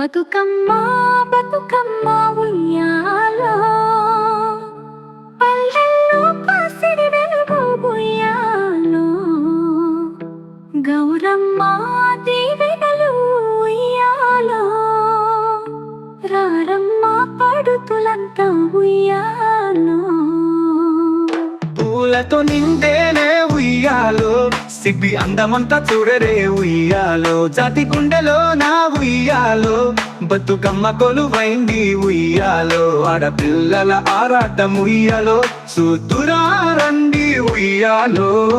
బతుకమ్మ బతుకమ్మ ఉయ్యాలో. పల్లెల్లో పసిడి వెలుగు ఉయ్యాలో. గౌరమ్మ దీవెనలు ఉయ్యాలో. రారమ్మ పడుతులంతా ఉయ్యాలో. పూలతో నిండేనే ఉయ్యాలో. సిగ్బి అందమంతా చూడరే ఉయ్యాలో. జాతి గుండెలో నా ఉయ్యాలో. బతుకమ్మ కొలువైంది ఉయ్యాలో. ఆడపిల్లల ఆరాటం ఉయ్యాలో. సూతురారండి ఉయ్యాలో.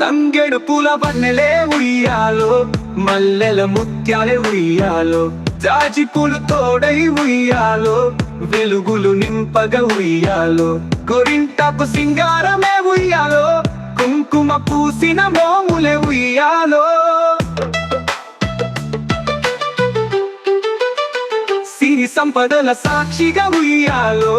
తంగెడు పూల పన్నెలే ఉయ్యాలో. మల్లెల ముత్యాలే ఉయ్యాలో. జాజి పూలు తోడై ఉయ్యాలో. వెలుగులు నింపగ ఉయ్యాలో. గొరింటపు సింగారమే ఉయ్యాలో కుంకుమ పూసిన మోములే ఉయ్యాలో. సిరి సంపదల సాక్షిగా ఉయ్యాలో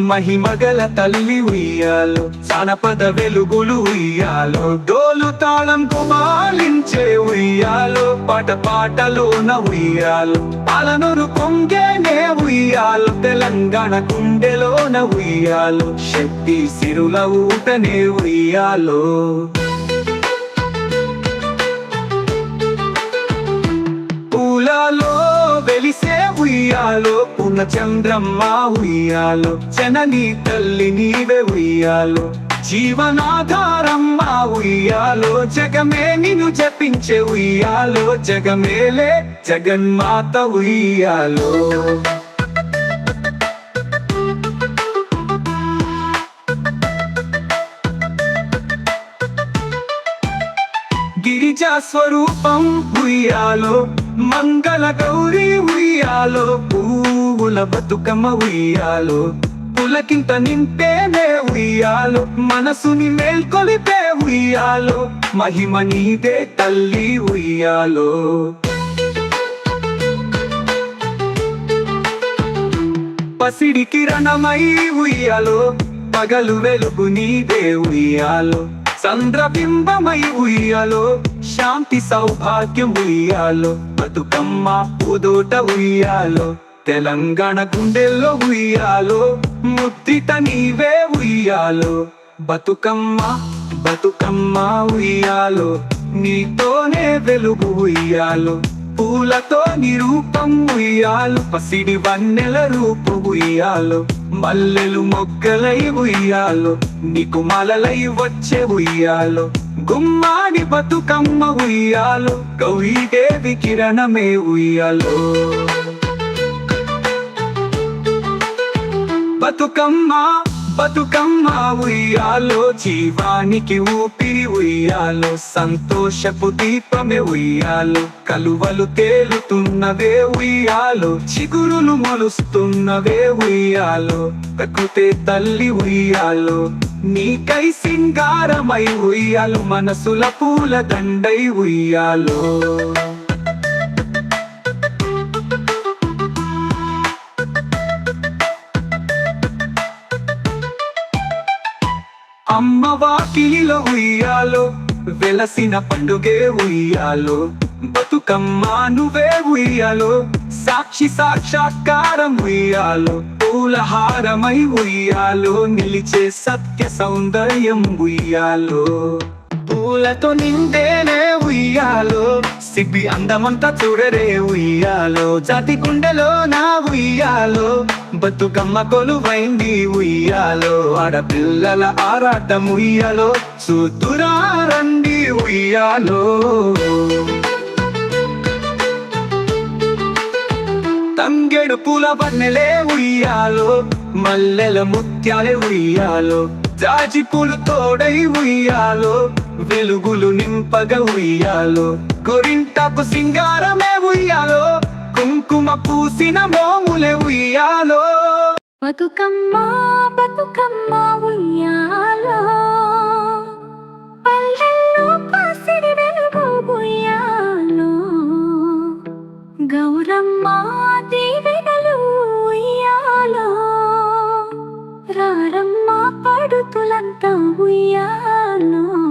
మహిమగల తల్లి ఉయ్యాలో జానపద వెలుగులు ఉయ్యాలో డోలు తాళం కుమాలించే ఉయ్యాలో పాట పాటలోన ఉయ్యాలో అలనూరు కొంగేనే ఉయ్యాలో తెలంగాణ కుండెలోన ఉయ్యాలో శక్తి సిరుల ఊటనే ఉయ్యాలో. పూలలో వెలిసే ఉయ్యాలో ఉన్న చంద్రమ్మా ఉయ్యాలో చెనని తల్లి నీవే ఉయ్యాలో. జీవనాధారమ్మా ఉయ్యాలో జగమే నిన్ను జపించే ఉయ్యాలో జగమేలే జగన్మాత ఉయ్యాలో. గిరిజా స్వరూపం ఉయ్యాలో మంగళ గౌరీ ఉయ్యాలో పూవుల బతుకమ్మ ఉయ్యాలో పులకింత నింపేనే ఉయ్యాలో మనసుని మేల్కొలిపే ఉయ్యాలో మహిమ నీదే తల్లి ఉయ్యాలో. పసిడి కిరణమై ఉయ్యాలో పగలు వెలుగు నీదే ఉయ్యాలో. చంద్రబింబమై ఉయ్యాలో శాంతి సౌభాగ్యం ఉయ్యాలో బతుకమ్మ పూదోట ఉయ్యాలో తెలంగాణ గుండెల్లో ఉయ్యాలో ముద్దిట నీవే ఉయ్యాలో బతుకమ్మ బతుకమ్మ ఉయ్యాలో నీతోనే వెలుగు ఉయ్యాలో పూలతో నిరూపం ఉయ్యాలు పసిడి వన్నెల రూపు ఉయ్యాలో. మల్లెలు మొగ్గలై ఉయ్యాలు నీకు మలలై వచ్చే ఉయ్యాలు గుమ్మాని బతుకమ్మ ఉయ్యాలు గౌరీదేవి కిరణమే ఉయ్యాలో. బతుకమ్మ బతుకమ్మ ఉయ్యాలో జీవానికి ఊపిరి ఉయ్యాలో సంతోషపు దీపమే ఉయ్యాలో కలువలు తేలుతున్నవే ఉయ్యాలో చిగురులు మొలుస్తున్నవే ఉయ్యాలో ప్రకృతే తల్లి ఉయ్యాలో నీకై సింగారమై ఉయ్యాలు మనసుల పూల దండై ఉయ్యాలో. వాకిలిలో ఉయ్యాలో వెలసిన పండుగే ఉయ్యాలో బతుకమ్మ నువ్వే ఉయ్యాలో సాక్షి సాక్షాత్కారం ఉయ్యాలో పూలహారమై ఉయ్యాలో నిలిచే సత్య సౌందర్యం ఉయ్యాలో. పూలతో నిండేనే ఉయ్యాలో సిబ్బి అందమంతా చూడరే ఉయ్యాలో. జాతి గుండెలో నా ఉయ్యాలో. బతుకమ్మ కొలువైంది ఉయ్యాలో. ఆడపిల్లల ఆరాటం ఉయ్యాలో. చూతురారండి ఉయ్యాలో. తంగెడు పూల పన్నెలే ఉయ్యాలో. మల్లెల ముత్యాలే ఉయ్యాలో. జాజి పూలు తోడై ఉయ్యాలో. వెలుగులు నింపగ ఉయ్యాలో. గొరింటపు సింగారమే ఉయ్యాలో కుంకుమ పూసిన మోములే ఉయ్యాలో. బతుకమ్మ బతుకమ్మ ఉయ్యాలో. పల్లెల్లో పసిడి వెలుగు ఉయ్యాలో. గౌరమ్మ దీవెనలు ఉయ్యాలో. రారమ్మ పడుతులంతా ఉయ్యాలో.